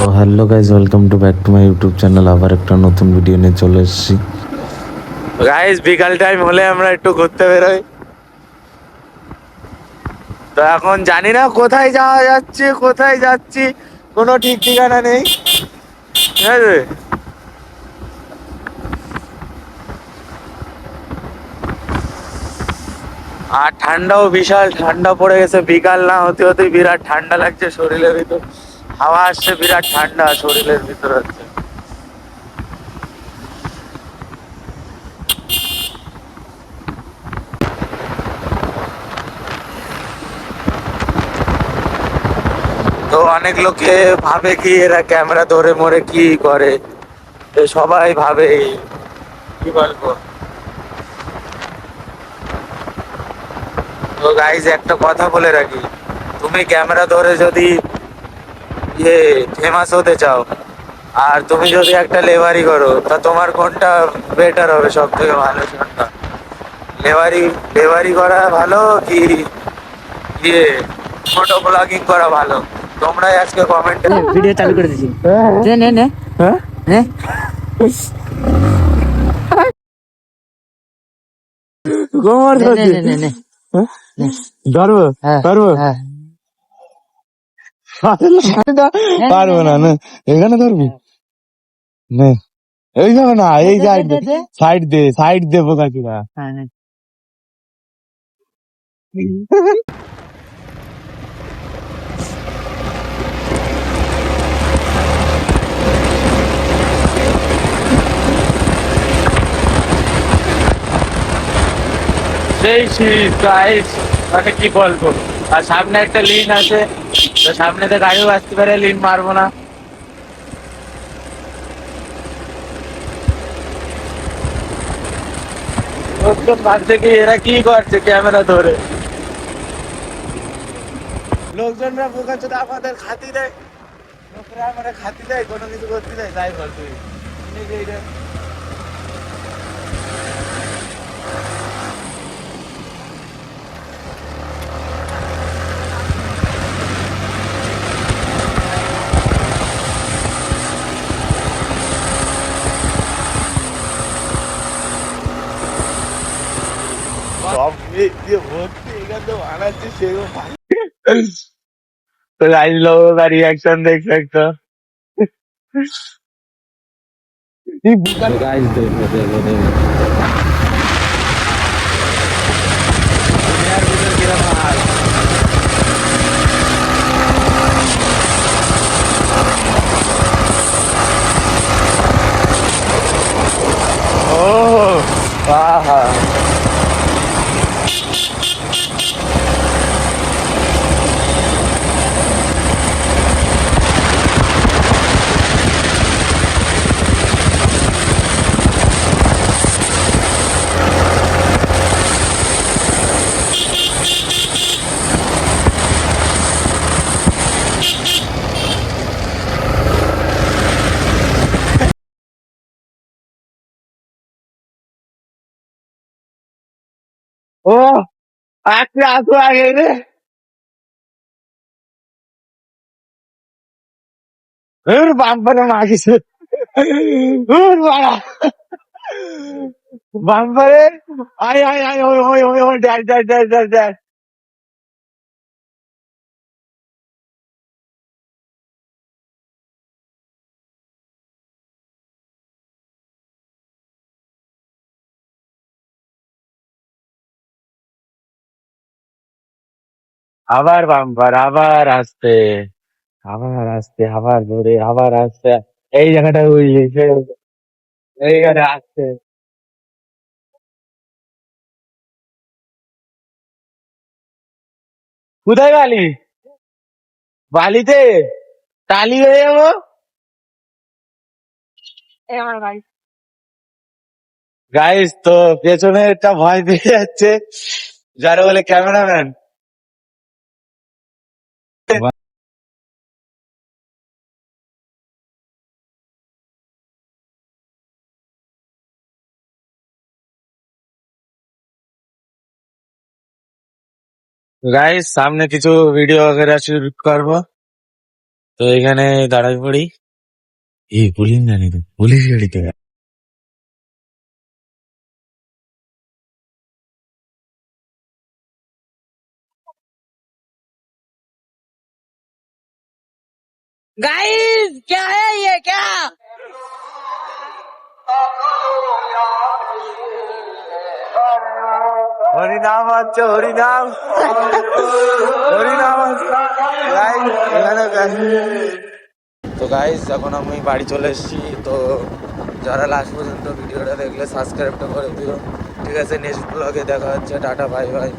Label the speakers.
Speaker 1: তো hello guys welcome to back to my YouTube channel আবার একটা নতুন ভিডিও নিয়ে চলে এসেছি।
Speaker 2: গাইস বিকাল টাইম হলে আমরা একটু ঘুরতে বেরোই। তো এখন জানি না কোথায় যাওয়া যাচ্ছে, কোথায় যাচ্ছি, কোনো ঠিক ঠিকানা নেই। ঠিক আছে? আর ঠান্ডাও বিশাল, ঠান্ডা পড়ে গেছে। বিকাল না হতে হতে বিরাট ঠান্ডা লাগছে শরীরের ভিতর। হাওয়া আসছে, বিরাট ঠান্ডা, শরীরের ভিতর হচ্ছে। তো অনেক লোকে ভাবে কি এরা ক্যামেরা ধরে মরে কি করে? সবাই ভাবে কি বলব? তো গাইজ একটা কথা বলে রাখি। তুমি ক্যামেরা ধরে যদি ইয়ে ফেমাস হতে চাও। আর তুমি যদি একটা লেবারি করো তা তোমার কোনটা বেটার হবে সব থেকে ভালো কোনটা? লেবারি লেবারি করা ভালো কি ইয়ে ফটো ব্লগিং করা ভালো? তোমরাই আজকে কমেন্টে
Speaker 3: ভিডিও চালু করে দিছি। নে নে নে।
Speaker 2: হ্যাঁ?
Speaker 3: নে। নে
Speaker 2: ধরবো
Speaker 3: হ্যাঁ,
Speaker 2: পারব
Speaker 3: হ্যাঁ।
Speaker 2: পারব না না। এখানে ধরবি? নে। এই যাবে না এই সাইড
Speaker 3: দে।
Speaker 2: সাইড দে সাইড দে। বোকাচুরা
Speaker 3: হ্যাঁ,
Speaker 2: সেই শীত গাইস মানে কি বলব? আর সামনে একটা লিন আছে। তো সামনে তো গাড়িও আসতে পারে লিন মারবো না। লোকজন ভাবছে কি, এরা কি করছে ক্যামেরা ধরে? লোকজনরা বোকা চোদা আমাদের খাতি দেয়। লোকরা আমাদের খাতি দেয়, কোনো কিছু করতে দেয়, তাই বল তুই। নিজে এটা সব মিলে দিয়ে ভর্তি এখানে তো বানাচ্ছে সেরকম तो गाइस लोगों का रिएक्शन देख सकते हो गाइस देखो देखो देखो ও, আজকে আসো আগে রে। ওর বাম্পারে মাগিছে ওর বাড়া। বাম্পারে, আয় আয় আয়, ওই ওই ওই ওই ড্যাড ড্যাড ড্যাড ড্যাড আবার বাম্পার আবার আসতে আবার আসতে আবার ধরে আবার আসতে এই জায়গাটা বুঝলি সে- এইখানে আসতে কোথায় বালি? বালিতে? টালি হয়ে যাব? গাইস তো পেছনে একটা ভয় পেয়ে যাচ্ছে। যারা বলে ক্যামেরাম্যান গাইস সামনে কিছু ভিডিও वगैरह শুট করবো তো এখানে দাঁড়াই পড়ি এই পুলিশ জানি তো পুলিশ গাড়িতে
Speaker 3: गाइस क्या है ये क्या
Speaker 2: হরিনাম আছে, হরিনাম। হরিনাম তো গাইস এখন আমি বাড়ি চলে এসেছি। তো যারা লাস্ট পর্যন্ত ভিডিওটা দেখলে সাবস্ক্রাইবটা করে দিও। ঠিক আছে নেক্সট ব্লগে দেখা হচ্ছে। Tata bye bye